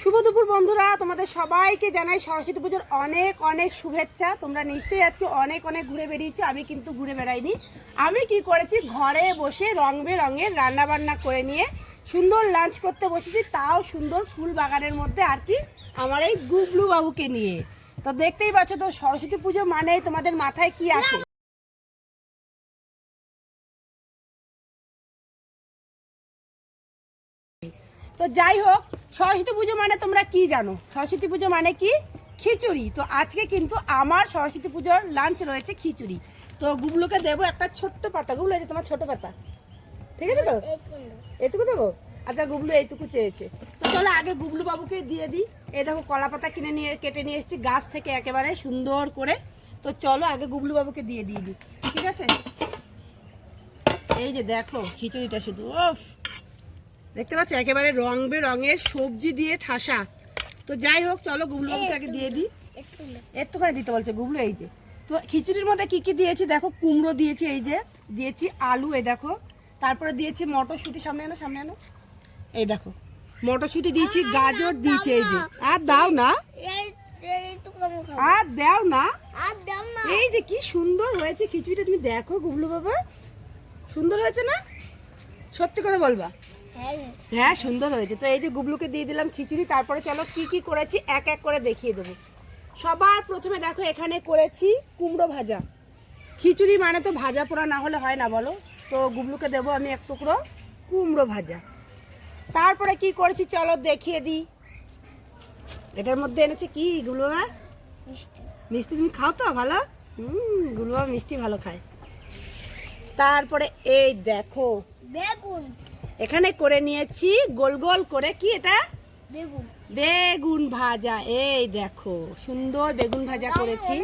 শুভ দুপুর বন্ধুরা, তোমাদের সবাইকে জানাই সরস্বতী পুজোর অনেক অনেক শুভেচ্ছা। তোমরা নিশ্চয়ই আজকে অনেক অনেক ঘুরে বেরিয়েছো আমি কিন্তু ঘুরে বেড়াইনি। আমি কি করেছি, ঘরে বসে রং বেরঙের রান্নাবান্না করে নিয়ে সুন্দর লাঞ্চ করতে বসেছি, তাও সুন্দর ফুল বাগানের মধ্যে আর কি আমার এই গুবলু বাবুকে নিয়ে। তো দেখতেই পাচ্ছ তো, সরস্বতী পুজো মানেই তোমাদের মাথায় কি আসে? তো যাই হোক সরস্বতী পুজো মানে তোমরা কি জানো? সরস্বতী পুজো মানে কি? খিচুড়ি। তো আজকে কিন্তু আমার সরস্বতী পুজোর লাঞ্চ রয়েছে খিচুড়ি। তো গুবলুকে দেবো একটা ছোট্ট পাতা। গুবলু এই যে তোমার ছোট পাতা। ঠিক আছে তো? এইটুকু দেবো। আচ্ছা গুবলু এইটুকু চেয়েছে। তো চলো আগে গুবলু বাবুকে দিয়ে দিই। এই দেখো কলা পাতা কিনে নিয়ে কেটে নিয়ে এসেছি গাছ থেকে একেবারে সুন্দর করে। তো চলো আগে গুবলু বাবুকে দিয়ে দিয়ে দিই। ঠিক আছে? এই যে দেখো খিচুড়িটা শুধু ওফ দেখতে পাচ্ছ একেবারে রং বেরঙের সবজি দিয়ে ঠাসা। তো যাই হোক চলো গুবলু আগে দিয়ে দিই। একটুখানি দিতে বলছে গুবলু এই যে। তো খিচুড়ির মধ্যে কি কি দিয়েছি? দেখো কুমড়ো দিয়েছি এই যে। দিয়েছি আলু এই দেখো। তারপরে দিয়েছি মটরশুঁটি সামনে আনো সামনে আনো। এই দেখো। মটরশুঁটি দিয়েছি গাজর দিয়েছি এই যে। আর দাও না। আর দাও না। এই যে কি সুন্দর হয়েছে খিচুড়িটা তুমি দেখো গুবলু বাবা। সুন্দর হয়েছে না? সত্যি করে বলবা। হ্যাঁ। সুন্দর হয়েছে। তো এই যে গুবলুকে দিয়ে দিলাম খিচুড়ি তারপরে চলো কি কি করেছি এক এক করে দেখিয়ে দেবো। সবার প্রথমে দেখো এখানে করেছি কুমড়ো ভাজা। খিচুড়ি মানে তো ভাজা পোড়া না হলে হয় না বলো? তো গুবলুকে দেবো আমি এক টুকরো কুমড়ো ভাজা। তারপরে কি করেছি চলো দেখিয়ে দিই। এটার মধ্যে এনেছে কি গুলুয়া? মিষ্টি তুমি খাও তো ভালো? হুম গুলুয়া মিষ্টি ভালো খায়। তারপরে এই দেখো। বেগুন। এখানে করে নিয়েছি গোল গোল করে কি এটা? বেগুন। বেগুন ভাজা এই দেখো সুন্দর বেগুন ভাজা করেছি।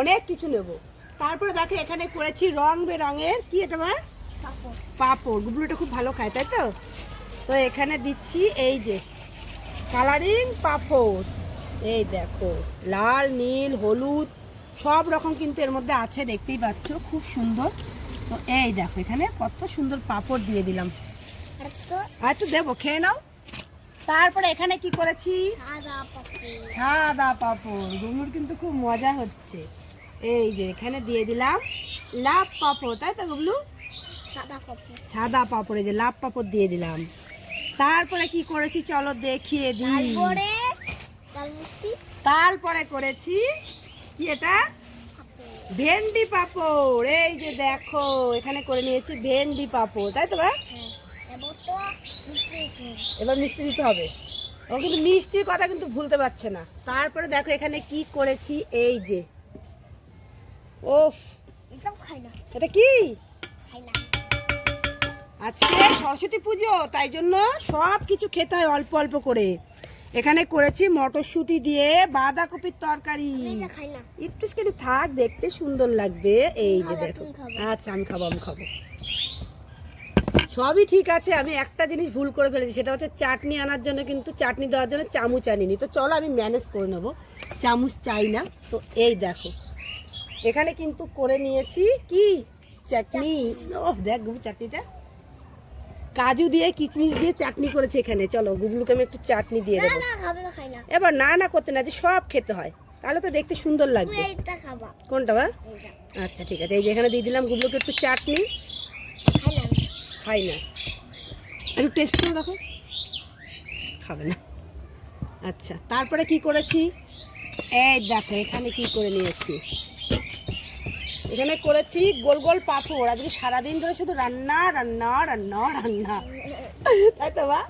অনেক কিছু নেব। তারপরে দেখো এখানে করেছি রং বেরঙের কি এটা মা? পাপড়। পাঁপড়। গুবলুটা খুব ভালো খায় তাই তো? তো এখানে দিচ্ছি এই যে কালারিং পাঁপড়। এই দেখো লাল নীল হলুদ সব রকম কিন্তু এর মধ্যে আছে দেখতেই পাচ্ছ খুব সুন্দর। তো এই দেখো এখানে কত সুন্দর পাঁপড় দিয়ে দিলাম। আর তো দেবো খেয়ে নাও। তারপরে এখানে কি করেছি? সাদা পাপড়। গুমুর কিন্তু খুব মজা হচ্ছে। এই যে এখানে দিয়ে দিলাম লাভ পাঁপড় তাই তো গুবলু সাদা পাপড়। যে লাভ পাঁপড় দিয়ে দিলাম। তারপরে কি করেছি? চলো দেখিয়ে দিই। তারপরে তারপরে করেছি কি এটা? ভেন্ডি পাপড়। এই যে দেখো এখানে করে নিয়েছি ভেন্ডি পাপড় তাই তো ভাই হ্যাঁ এবার তো মিষ্টি দিতে হবে। এবার মিষ্টি দিতে হবে। ও কিন্তু মিষ্টির কথা কিন্তু ভুলতে পারছে না। তারপরে দেখো এখানে কি করেছি এই যে। ওফ এসব খাই না। এটা কি? খাই না। আজকে সরস্বতী পুজো তাই জন্য সব কিছু খেতে হয় অল্প অল্প করে। এখানে করেছি মটরশুঁটি দিয়ে বাঁধাকপির তরকারি। একটু থাক দেখতে সুন্দর লাগবে। এই যে দেখো। আচ্ছা আমি খাব আমি খাব। সবই ঠিক আছে আমি একটা জিনিস ভুল করে ফেলেছি সেটা হচ্ছে চাটনি আনার জন্য কিন্তু চাটনি দেওয়ার জন্য চামচ আনিনি। তো চলো আমি ম্যানেজ করে নেব চামচ চাই না। তো এই দেখো এখানে কিন্তু করে নিয়েছি কি? চাটনি। ও দেখ গুবু চাটনিটা। কাজু দিয়ে কিচমিচ দিয়ে চাটনি করেছে এখানে চলো গুবলুকে আমি একটু চাটনি দিয়ে দেবো। এবার না না করতে না যে সব খেতে হয়। তাহলে তো দেখতে সুন্দর লাগবে। কোনটা বা? আচ্ছা ঠিক আছে এই যে এখানে দিয়ে দিলাম গুবলুকে একটু চাটনি। খাই না। একটু টেস্ট করে দেখো। খাবে না। আচ্ছা তারপরে কি করেছি? এই দেখো, এখানে কি করে নিয়েছি? এখানে করেছি গোল গোল পাঁপড়। আজকে সারাদিন ধরে শুধু রান্না রান্না রান্না রান্না। তাই তো বা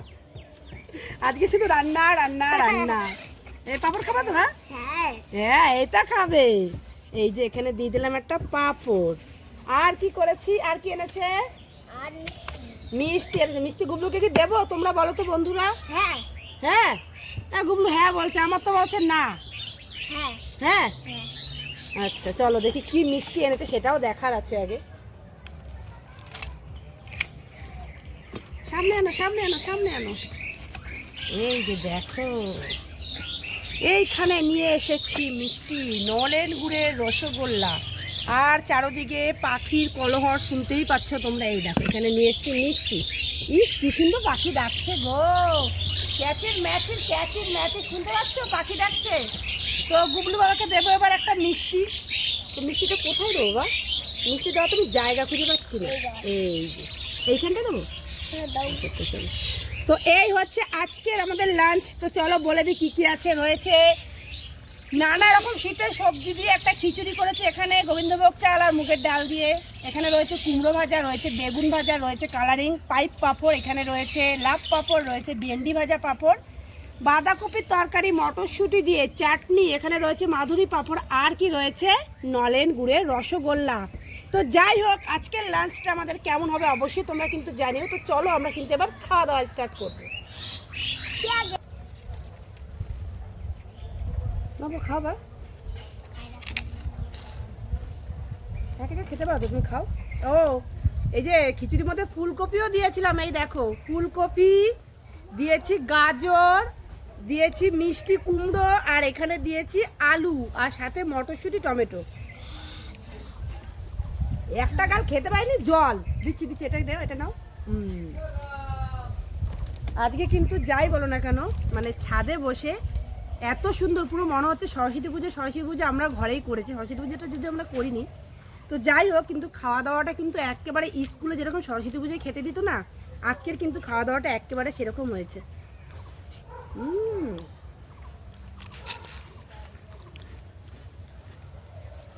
আজকে শুধু রান্না রান্না রান্না। এই পাঁপড় খাবা তো হ্যাঁ হ্যাঁ এটা খাবে। এই যে এখানে দিয়ে দিলাম একটা পাঁপড়। আর কি করেছি? আর কি এনেছে? মিষ্টি এনেছে মিষ্টি গুবলুকে কি দেবো? তোমরা বলো তো বন্ধুরা। হ্যাঁ। হ্যাঁ? হ্যাঁ গুবলু হ্যাঁ বলছে আমার তো বলছে না। হ্যাঁ। হ্যাঁ? হ্যাঁ। আচ্ছা চলো দেখি কি মিষ্টি এনেছে সেটাও দেখার আছে আগে। সামনে আনো সামনে আনো সামনে আনো। এই যে দেখো এইখানে নিয়ে এসেছি মিষ্টি নলেন গুড়ের রসগোল্লা। আর চারোদিকে পাখির কলহর শুনতেই পাচ্ছ তোমরা এই দেখো এখানে নিয়ে এসেছি মিষ্টি। ইস কি সুন্দর পাখি ডাকছে গো। ক্যাচের ম্যাচের ক্যাচের ম্যাচে শুনতে পাচ্ছ? পাখি ডাকছে। তো গুবলু বাবাকে দেবো এবার একটা মিষ্টি। তো মিষ্টিটা কোথায় দেবো বা? মিষ্টি দেওয়া তুমি জায়গা খুঁজে পাচ্ছি না এই যে এইখানটা দেবো? হ্যাঁ, তো এই হচ্ছে আজকের আমাদের লাঞ্চ তো চলো বলে দিই কী কী আছে রয়েছে। নানা রকম শীতের সবজি দিয়ে একটা খিচুড়ি করেছে। এখানে গোবিন্দভোগ চাল আর মুগের ডাল দিয়ে। এখানে রয়েছে কুমড়ো ভাজা, রয়েছে বেগুন ভাজা, রয়েছে কালারিং, পাইপ পাঁপড়, এখানে রয়েছে লাভ পাঁপড়, রয়েছে ভেন্ডি ভাজা পাঁপড়। বাঁধাকপির তরকারি, মটরশুঁটি দিয়ে চাটনি, এখানে রয়েছে মাধুরী পাঁপড়, আর কি রয়েছে? নলেন গুড়ের রসগোল্লা। তো যাই হোক, আজকের লাঞ্চটা আমাদের কেমন হবে অবশ্যই তোমরা কিন্তু জানিও। তো চলো আমরা কিন্তু এবার খাওয়া দাওয়া স্টার্ট করব। আগে একা একা খেতে পারো তুমি খাও। ও, এই যে খিচুড়ির মধ্যে ফুলকপিও দিয়েছিলাম, এই দেখো, ফুলকপি, দিয়েছি গাজর, দিয়েছি মিষ্টি কুমড়ো, আর এখানে দিয়েছি আলু, আর সাথে মটরশুঁটি, টমেটো। একটা গাল খেতে পারিনি, জল। দিচ্ছি দিচ্ছি এটা দাও এটা নাও। আজকে কিন্তু যাই বলো না কেন মানে ছাদে বসে এত সুন্দর, পুরো মনে হচ্ছে সরস্বতী পুজো সরস্বতী পুজো আমরা ঘরেই করেছি। সরস্বতী পুজোটা যদি আমরা করিনি। তো যাই হোক, কিন্তু খাওয়া দাওয়াটা কিন্তু একেবারে স্কুলে যেরকম সরস্বতী পুজোয় খেতে দিত না, আজকের কিন্তু খাওয়া দাওয়াটা একেবারে সেরকম হয়েছে।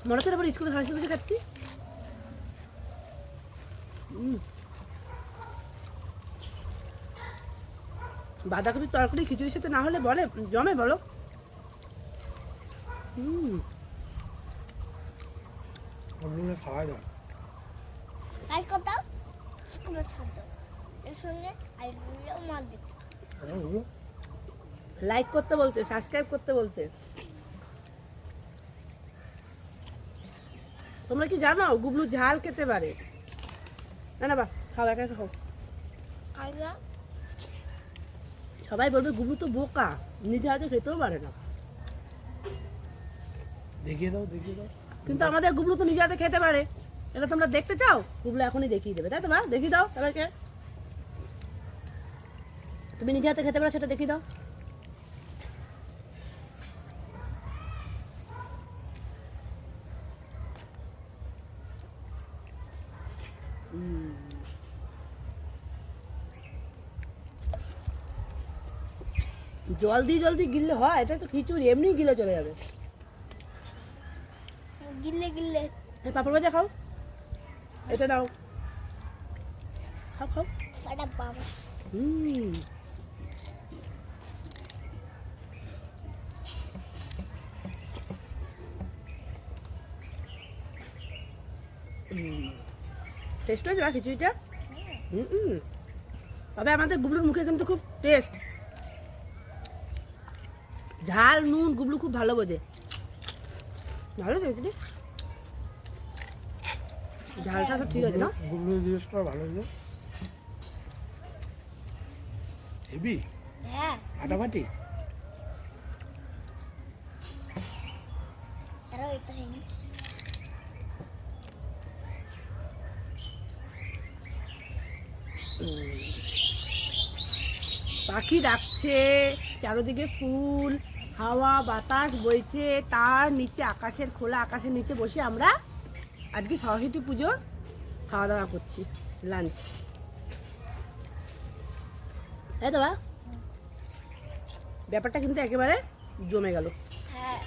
মনে হচ্ছে স্কুলে সরস্বতী পুজো খাচ্ছি উম। বাঁধাকপির তরকারি খিচুড়ির সাথে না হলে বলে জমে বলো। হুম। খাওয়া যায়। আর কত? লাইক করতে বলছে সাবস্ক্রাইব করতে বলছে। তোমরা কি জানো গুবলু ঝাল খেতে পারে? না না বা খাও একা খাও। সবাই বলবে গুবলু তো বোকা নিজে হাতে খেতেও পারে না। দেখিয়ে দাও দেখিয়ে দাও। কিন্তু আমাদের গুবলু তো নিজে হাতে খেতে পারে। এটা তোমরা দেখতে চাও? গুবলু এখনই দেখিয়ে দেবে তাই তো মা? দেখিয়ে দাও সবাইকে। তুমি নিজে হাতে খেতে পারো সেটা দেখিয়ে দাও। জল দিয়ে জল দিয়ে গিললে হয় এটা তো খিচুড়ি এমনি গিলে চলে যাবে। গিললে গিলে এই পাপড় ভাজা খাও। এটা নাও। খাও খাও। হুম। টেস্ট হয়েছে বা খিচুড়িটা? হুম হুম। তবে আমাদের গুবলুর মুখে কিন্তু খুব টেস্ট। ঝাল নুন গুবলু খুব ভালো বোঝে। ভালো তো ঝালটা তো ঠিক আছে না? জিনিসটা ভালো হয়েছে হেবি? হ্যাঁ। ফাটাফাটি পাখি ডাকছে চারোদিকে ফুল। হাওয়া বাতাস বইছে তার নিচে আকাশের খোলা আকাশের নিচে বসে আমরা আজকে সরস্বতী পুজোর খাওয়া দাওয়া করছি লাঞ্চ তাই তো বা ব্যাপারটা কিন্তু একেবারে জমে গেল। হ্যাঁ।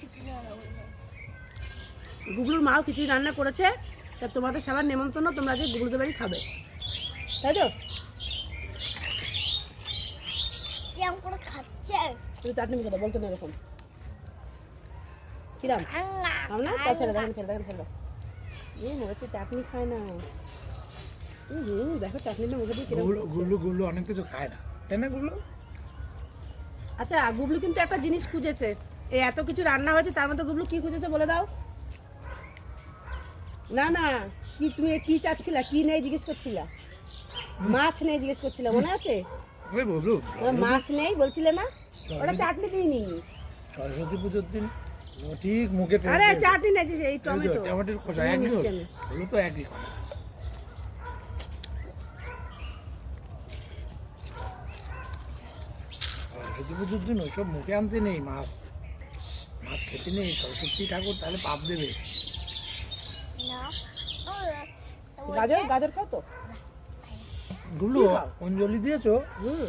কিছু গুগলুর মাও খিচুড়ি রান্না করেছে তা তোমাদের সবার নেমন্তন্ন তোমরা আজকে গুগলদের বাড়ি খাবে। তাই তো? কেমন করে খাচ্ছে। তুমি চাটনি বলতো না এরকম। কিরাম ভাঙা খাও না তাই ফেলে দেখেন ফেলে দেখেন ফেলে এই মনে হচ্ছে চাটনি খায় না। হুম হুম, দেখো চাটনিটা মুখে দিয়ে কিরম গুগলো করছে। গুগলো গুগলো অনেক কিছু খায় না। তাই না গুগলো আচ্ছা গুবলু কিন্তু একটা জিনিস খুঁজেছে। এই এত কিছু রান্না হয়েছে তার মধ্যে গুবলু কি খুঁজেছে বলে দাও। না না কি তুমি কি চাচ্ছিলা? কি নেই জিজ্ঞেস করছিলা? মাছ নেই জিজ্ঞেস করছিলা মনে আছে? ওই বলু। মাছ নেই বলছিলে না? ওটা চাটনি দিইনি। সরস্বতী পুজোর দিন ঠিক মুখে আরে চাটনি নেই যে এই টমেটো। টমেটোর খোসা একই হলো। তো একই কথা সরস্বতী পুজোর দিন ওইসব মুখে আনতে নেই মাছ। মাছ খেতে নেই। সরস্বতী ঠাকুর তাহলে পাপ দেবে। না। ও, ও গাজর গাজর খাও তো? গুলো অঞ্জলি দিয়েছ? হুম।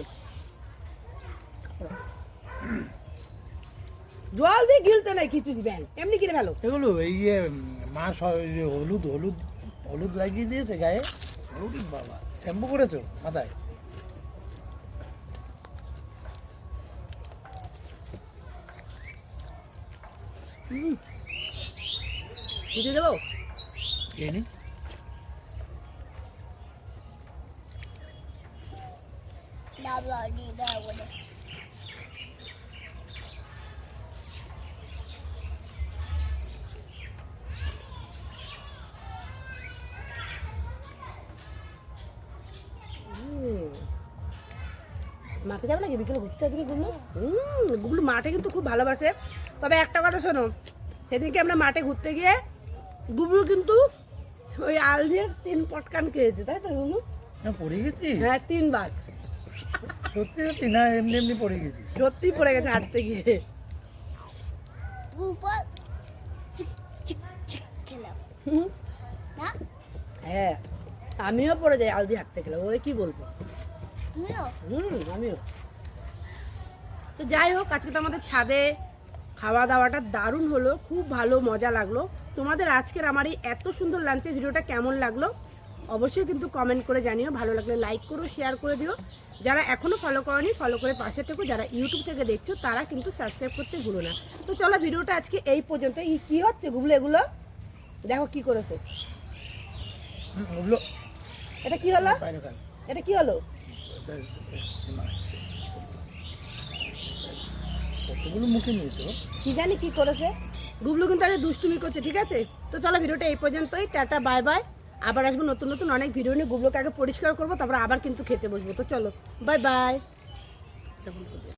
জল দিয়ে গিলতে নাই খিচুড়ি ব্যাং এমনি কিনে ভালো এগুলো এই যে মা হলুদ হলুদ হলুদ লাগিয়ে দিয়েছে গায়ে। ওরে বাবা। শ্যাম্পু করেছ মাথায়? খিচুড়ি দেবো? খেয়ে নি দাও দিয়ে দাও বলে হুম। মাঠে যাবে নাকি? বিকেলে ঘুরতে আজকে গুবলু হুম গুবলু মাঠে কিন্তু খুব ভালোবাসে। তবে একটা কথা শোনো সেদিনকে আমরা মাঠে ঘুরতে গিয়ে গুবলু কিন্তু ওই আল দিয়ে তিন পটকান খেয়েছে তাই তো গুবলু পড়ে গেছি হ্যাঁ তিনবার। সত্যি সত্যি না এমনি এমনি পড়ে গেছি। সত্যি পড়ে গেছে হাঁটতে গিয়ে। উপর চিক চিক চিক খেলাম। হুম। না? হ্যাঁ আমিও পড়ে যাই আলদি হাঁটতে গেলে ওরে কি বলব? হুম আমিও। তো যাই হোক আজকে তো আমাদের ছাদে খাওয়া দাওয়াটা দারুণ হলো খুব ভালো মজা লাগল। তোমাদের আজকের আমার এই এত সুন্দর লাঞ্চের ভিডিওটা কেমন লাগল? অবশ্যই কিন্তু কমেন্ট করে জানিও ভালো লাগলে লাইক করো শেয়ার করে দিও। যারা এখনও ফলো করনি ফলো করে পাশে থেকো। যারা ইউটিউব থেকে দেখছ তারা কিন্তু সাবস্ক্রাইব করতে ভুলো না। তো চলো ভিডিওটা আজকে এই পর্যন্ত এই কি হচ্ছে গুগলো এগুলো? দেখো কি করেছে। এটা কি হলো? এটা কি হলো। কতগুলো মুখে নিয়েছো কি জানি কি করেছে। গুবলু কিন্তু আগে দুষ্টুমি করছে ঠিক আছে? তো চলো ভিডিওটা এই পর্যন্তই। টাটা বাই বাই আবার আসব নতুন নতুন অনেক ভিডিও নিয়ে, গুবলোকে আগে পরিষ্কার করব, তারপর আবার কিন্তু খেতে বসবো। তো চলো বাই বাই